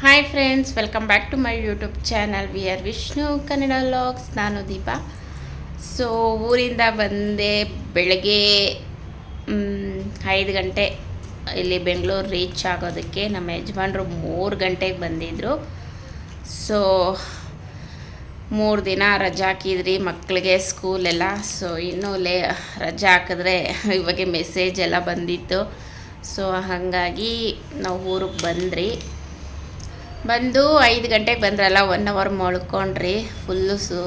Hi friends welcome back to my YouTube channel V R Vishnu Kannada logs ನಾನು Deepa. So ಊರಿಂದ ಬಂದೆ ಬೆಳಗ್ಗೆ ಐದು ಗಂಟೆ ಇಲ್ಲಿ ಬೆಂಗಳೂರು ರೀಚ್ ಆಗೋದಕ್ಕೆ ನಮ್ಮ ಯಜಮಾನ್ರು ಮೂರು ಗಂಟೆಗೆ ಬಂದಿದ್ದರು ಸೊ ಮೂರು ದಿನ ರಜಾ ಹಾಕಿದ್ರಿ ಮಕ್ಕಳಿಗೆ ಸ್ಕೂಲೆಲ್ಲ ಸೊ ಇನ್ನೂ ಲೇ, ರಜಾ ಹಾಕಿದ್ರೆ ಇವಾಗ ಮೆಸೇಜ್ ಎಲ್ಲ ಬಂದಿತ್ತು. ಸೊ ಹಾಗಾಗಿ ನಾವು ಊರಿಗೆ ಬಂದ್ರಿ. ಬಂದು ಐದು ಗಂಟೆಗೆ ಬಂದ್ರಲ್ಲ ಒನ್ ಅವರ್ ಮೊಳ್ಕೊಂಡ್ರಿ ಫುಲ್ಲು ಸು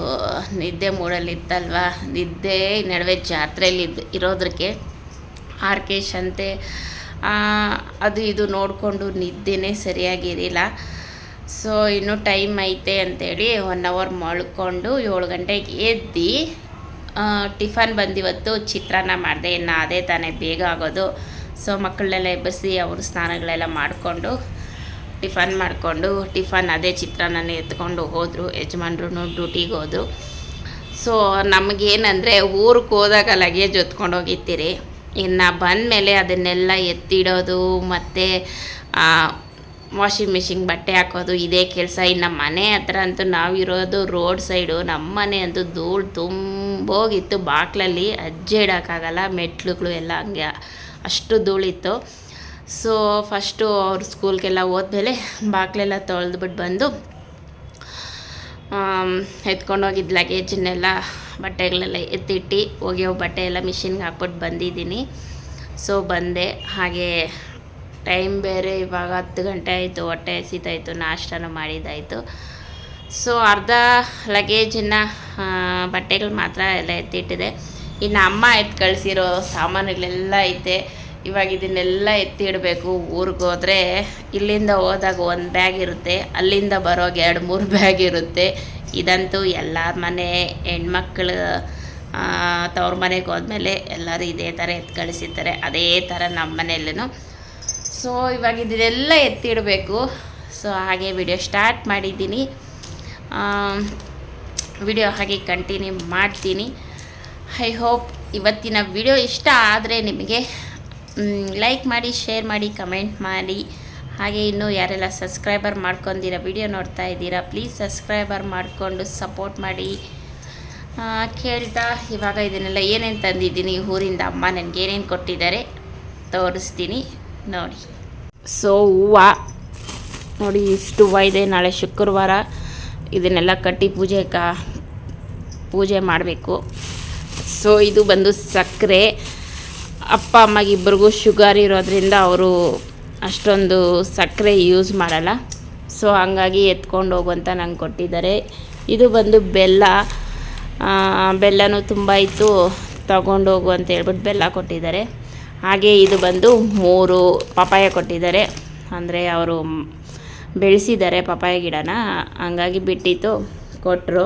ನಿದ್ದೆ ಮೂಡಲ್ಲಿ ಇತ್ತಲ್ವ? ನಿದ್ದೆ, ನಡುವೆ ಜಾತ್ರೆಯಲ್ಲಿ ಇದ್ದು ಇರೋದಕ್ಕೆ ಆರ್ ಕೆ ಅಂತೆ ಅದು ಇದು ನೋಡಿಕೊಂಡು ನಿದ್ದೆನೇ ಸರಿಯಾಗಿರಲಿಲ್ಲ. ಸೊ ಇನ್ನೂ ಟೈಮ್ ಐತೆ ಅಂತೇಳಿ ಒನ್ ಅವರ್ ಮೊಳ್ಕೊಂಡು ಏಳು ಗಂಟೆಗೆ ಎದ್ದು ಟಿಫನ್ ಬಂದಿವತ್ತು, ಚಿತ್ರಾನ್ನ ಮಾಡಿದೆ. ಇನ್ನು ಅದೇ ತಾನೇ ಬೇಗ ಆಗೋದು. ಸೊ ಮಕ್ಕಳನ್ನೆಲ್ಲ ಎಬ್ಬಿಸಿ ಅವರು ಸ್ನಾನಗಳೆಲ್ಲ ಮಾಡಿಕೊಂಡು ಟಿಫನ್ ಮಾಡಿಕೊಂಡು, ಟಿಫನ್ ಅದೇ ಚಿತ್ರಾನ್ನನೇ ಎತ್ಕೊಂಡು ಹೋದರು ಯಜಮಾನ್ರು ಡ್ಯೂಟಿಗೆ ಹೋದರು. ಸೊ ನಮಗೇನಂದರೆ ಊರಿಗೆ ಹೋದಾಗ ಲಗೇಜ್ ಹೊತ್ಕೊಂಡು ಹೋಗಿರ್ತೀರಿ ಇನ್ನು ಬಂದಮೇಲೆ ಅದನ್ನೆಲ್ಲ ಎತ್ತಿಡೋದು, ಮತ್ತು ವಾಷಿಂಗ್ ಮಿಷಿನ್ ಬಟ್ಟೆ ಹಾಕೋದು, ಇದೇ ಕೆಲಸ. ಇನ್ನು ಮನೆ ಹತ್ರ ಅಂತೂ ನಾವಿರೋದು ರೋಡ್ ಸೈಡು ನಮ್ಮ ಮನೆ ಅಂತೂ ಧೂಳು ತುಂಬೋಗಿತ್ತು. ಬಾಕ್ಲಲ್ಲಿ ಅಜ್ಜೆ ಇಡೋಕ್ಕಾಗಲ್ಲ, ಮೆಟ್ಲುಗಳು ಎಲ್ಲ ಹಂಗೆ ಅಷ್ಟು ಧೂಳಿತ್ತು. ಸೊ ಫಸ್ಟು ಅವ್ರ ಸ್ಕೂಲ್ಗೆಲ್ಲ ಹೋದ್ಮೇಲೆ ಬಾಗಿಲೆಲ್ಲ ತೊಳೆದ್ಬಿಟ್ಟು ಬಂದು ಎತ್ಕೊಂಡೋಗಿದ್ದು ಲಗೇಜನ್ನೆಲ್ಲ, ಬಟ್ಟೆಗಳೆಲ್ಲ ಎತ್ತಿಟ್ಟು ಒಗೆಯೋ ಬಟ್ಟೆ ಎಲ್ಲ ಮಿಷಿನ್ಗೆ ಹಾಕ್ಬಿಟ್ಟು ಬಂದಿದ್ದೀನಿ. ಸೊ ಬಂದೆ. ಹಾಗೆ ಟೈಮ್ ಬೇರೆ, ಇವಾಗ ಹತ್ತು ಗಂಟೆ ಆಯಿತು, ಹೊಟ್ಟೆ ಹಸಿತಾಯಿತು, ನಾಷ್ಟನೂ ಮಾಡಿದ್ದಾಯಿತು. ಸೊ ಅರ್ಧ ಲಗೇಜನ್ನು ಬಟ್ಟೆಗಳು ಮಾತ್ರ ಎಲ್ಲ ಎತ್ತಿಟ್ಟಿದೆ. ಇನ್ನು ಅಮ್ಮ ಎತ್ತು ಕಳಿಸಿರೋ ಸಾಮಾನುಗಳೆಲ್ಲ ಐತೆ. ಇವಾಗ ಇದನ್ನೆಲ್ಲ ಎತ್ತಿ ಇಡಬೇಕು, ಊರಿಗೆ ಹೋದರೆ ಇಲ್ಲಿಂದ ಹೋದಾಗ ಒಂದು ಬ್ಯಾಗ್ ಇರುತ್ತೆ, ಅಲ್ಲಿಂದ ಬರೋಗೆ ಎರಡು ಮೂರು ಬ್ಯಾಗ್ ಇರುತ್ತೆ. ಇದಂತೂ ಎಲ್ಲ ಮನೆ ಹೆಣ್ಮಕ್ಳು ತವ್ರ ಮನೆಗೆ ಹೋದ್ಮೇಲೆ ಎಲ್ಲರೂ ಇದೇ ಥರ ಎತ್ತು ಕಳಿಸಿರ್ತಾರೆ, ಅದೇ ಥರ ನಮ್ಮ ಮನೆಯಲ್ಲೂ ಸೊ ಇವಾಗ ಇದನ್ನೆಲ್ಲ ಎತ್ತಿಡಬೇಕು ಸೊ ಹಾಗೆ ವಿಡಿಯೋ ಸ್ಟಾರ್ಟ್ ಮಾಡಿದ್ದೀನಿ. ವಿಡಿಯೋ ಹಾಗೆ ಕಂಟಿನ್ಯೂ ಮಾಡ್ತೀನಿ. ಐ ಹೋಪ್ ಇವತ್ತಿನ ವಿಡಿಯೋ ಇಷ್ಟ ಆದರೆ ನಿಮಗೆ ಲೈಕ್ ಮಾಡಿ ಶೇರ್ ಮಾಡಿ ಕಮೆಂಟ್ ಮಾಡಿ. ಹಾಗೆ ಇನ್ನೂ ಯಾರೆಲ್ಲ ಸಬ್ಸ್ಕ್ರೈಬರ್ ಮಾಡ್ಕೊಂಡಿರ ವಿಡಿಯೋ ನೋಡ್ತಾ ಇದ್ದೀರಾ ಪ್ಲೀಸ್ ಸಬ್ಸ್ಕ್ರೈಬರ್ ಮಾಡಿಕೊಂಡು ಸಪೋರ್ಟ್ ಮಾಡಿ. ಕೇಳ್ತಾ ಇವಾಗ ಇದನ್ನೆಲ್ಲ ಏನೇನು ತಂದಿದ್ದೀನಿ, ಊರಿಂದ ಅಮ್ಮ ನನಗೆ ಏನೇನು ಕೊಟ್ಟಿದ್ದಾರೆ, ತೋರಿಸ್ತೀನಿ ನೋಡಿ. ಸೊ ಹೂವು. ನೋಡಿ, ಇಷ್ಟು ಹೂವು ಇದೆ. ನಾಳೆ ಶುಕ್ರವಾರ ಇದನ್ನೆಲ್ಲ ಕಟ್ಟಿ ಪೂಜೆ ಪೂಜೆ ಮಾಡಬೇಕು. ಸೊ ಇದು ಬಂದು ಸಕ್ಕರೆ. ಅಪ್ಪ, ಅಮ್ಮಗಿಬ್ಬರಿಗೂ ಶುಗರ್ ಇರೋದ್ರಿಂದ ಅವರು ಅಷ್ಟೊಂದು ಸಕ್ಕರೆ ಯೂಸ್ ಮಾಡಲ್ಲ. ಸೊ, ಹಂಗಾಗಿ ಎತ್ಕೊಂಡು ಹೋಗುವಂತ ನಂಗೆ ಕೊಟ್ಟಿದ್ದಾರೆ. ಇದು ಬಂದು ಬೆಲ್ಲ. ಬೆಲ್ಲನೂ ತುಂಬ ಇತ್ತು. ತಗೊಂಡು ಹೋಗು ಅಂತ ಹೇಳ್ಬಿಟ್ಟು ಬೆಲ್ಲ ಕೊಟ್ಟಿದ್ದಾರೆ. ಹಾಗೆ ಇದು ಬಂದು ಮೂರು ಪಪಾಯ ಕೊಟ್ಟಿದ್ದಾರೆ. ಅಂದರೆ ಅವರು ಬೆಳೆಸಿದ್ದಾರೆ ಪಪಾಯ ಗಿಡನ. ಹಂಗಾಗಿ ಬಿಟ್ಟಿತ್ತು, ಕೊಟ್ಟರು.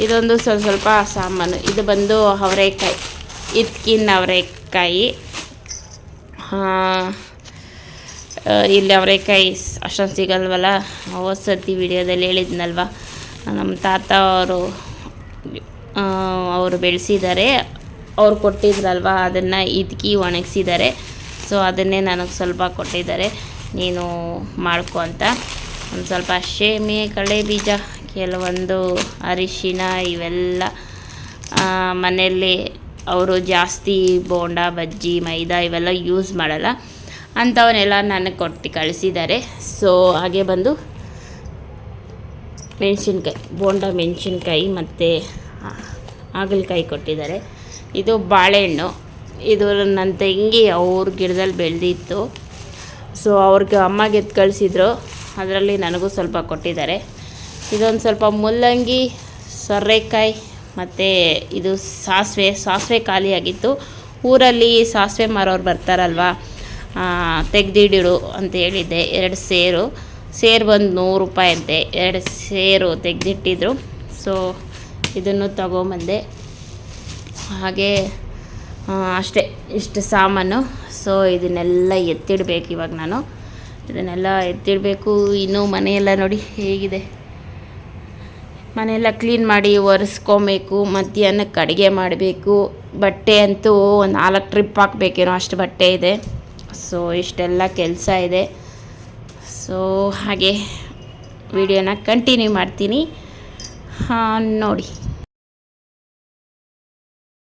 ಇದೊಂದು ಸ್ವಲ್ಪ ಸ್ವಲ್ಪ ಸಾಮಾನು. ಇದು ಬಂದು ಅವರೇಕಾಯಿ, ಇದ್ಕಿನ ಅವರೆಕಾಯಿ. ಇಲ್ಲಿ ಅವರೆಕಾಯಿ ಅಷ್ಟೊಂದು ಸಿಗಲ್ವಲ್ಲ? ಸರ್ತಿ ವಿಡಿಯೋದಲ್ಲಿ ಹೇಳಿದ್ನಲ್ವ? ನಮ್ಮ ತಾತ ಅವರು ಅವರು ಬೆಳೆಸಿದ್ದಾರೆ. ಅವ್ರು ಕೊಟ್ಟಿದ್ರಲ್ವ? ಅದನ್ನು ಇದ್ಕಿ ಒಣಗಿಸಿದ್ದಾರೆ. ಸೊ ಅದನ್ನೇ ನನಗೆ ಸ್ವಲ್ಪ ಕೊಟ್ಟಿದ್ದಾರೆ. ನೀನು ಮಾಡ್ಕೊ ಅಂತ. ಒಂದು ಸ್ವಲ್ಪ ಶೇಮೆ ಕಳೆ ಬೀಜ ಕೆಲವೊಂದು ಅರಿಶಿನ ಇವೆಲ್ಲ ಮನೆಯಲ್ಲಿ ಅವರು ಜಾಸ್ತಿ ಬೋಂಡ, ಬಜ್ಜಿ, ಮೈದಾ ಇವೆಲ್ಲ ಯೂಸ್ ಮಾಡಲ್ಲ. ಅಂಥವನ್ನೆಲ್ಲ ನನಗೆ ಕೊಟ್ಟು ಕಳಿಸಿದ್ದಾರೆ. ಸೊ ಹಾಗೆ ಬಂದು ಮೆಣಸಿನ್ಕಾಯಿ, ಬೋಂಡ ಮೆಣಸಿನ್ಕಾಯಿ ಮತ್ತು ಹಾಗಲಕಾಯಿ ಕೊಟ್ಟಿದ್ದಾರೆ. ಇದು ಬಾಳೆಹಣ್ಣು. ಇದು ನನ್ನ ತಂಗಿ ಅವ್ರ ಗಿಡದಲ್ಲಿ ಬೆಳೆದಿತ್ತು. ಸೊ ಅವ್ರಿಗೆ ಅಮ್ಮಗೆ ಎತ್ತು ಕಳಿಸಿದ್ರು. ಅದರಲ್ಲಿ ನನಗೂ ಸ್ವಲ್ಪ ಕೊಟ್ಟಿದ್ದಾರೆ. ಇದೊಂದು ಸ್ವಲ್ಪ ಮುಲ್ಲಂಗಿ, ಸೊರ್ರೆಕಾಯಿ ಮತ್ತು ಇದು ಸಾಸಿವೆ ಸಾಸಿವೆ ಖಾಲಿಯಾಗಿತ್ತು ಊರಲ್ಲಿ ಸಾಸಿವೆ ಮಾರೋರು ಬರ್ತಾರಲ್ವ? ತೆಗೆದಿಡಿಡು ಅಂತ ಹೇಳಿದ್ದೆ ಎರಡು ಸೇರು. ಸೇರು ಬಂದು ನೂರು ರೂಪಾಯಿ ಅಂತೆ. ಎರಡು ಸೇರು ತೆಗೆದಿಟ್ಟಿದ್ರು. ಸೊ ಇದನ್ನು ತಗೊಂಬಂದೆ. ಹಾಗೆ ಅಷ್ಟೇ, ಇಷ್ಟು ಸಾಮಾನು. ಸೊ ಇದನ್ನೆಲ್ಲ ಎತ್ತಿಡಬೇಕು ಇವಾಗ ನಾನು. ಇದನ್ನೆಲ್ಲ ಎತ್ತಿಡಬೇಕು. ಇನ್ನೂ ಮನೆಯೆಲ್ಲ ನೋಡಿ ಹೇಗಿದೆ. ಮನೆಯೆಲ್ಲ ಕ್ಲೀನ್ ಮಾಡಿ ಒರೆಸ್ಕೊಬೇಕು, ಮಧ್ಯಾಹ್ನಕ್ಕೆ ಅಡುಗೆ ಮಾಡಬೇಕು. ಬಟ್ಟೆ ಅಂತೂ ಒಂದು ನಾಲ್ಕು ಟ್ರಿಪ್ ಹಾಕಬೇಕೇನೋ, ಅಷ್ಟು ಬಟ್ಟೆ ಇದೆ. ಸೊ ಇಷ್ಟೆಲ್ಲ ಕೆಲಸ ಇದೆ. ಸೊ ಹಾಗೆ ವಿಡಿಯೋನ ಕಂಟಿನ್ಯೂ ಮಾಡ್ತೀನಿ. ಹಾಂ, ನೋಡಿ.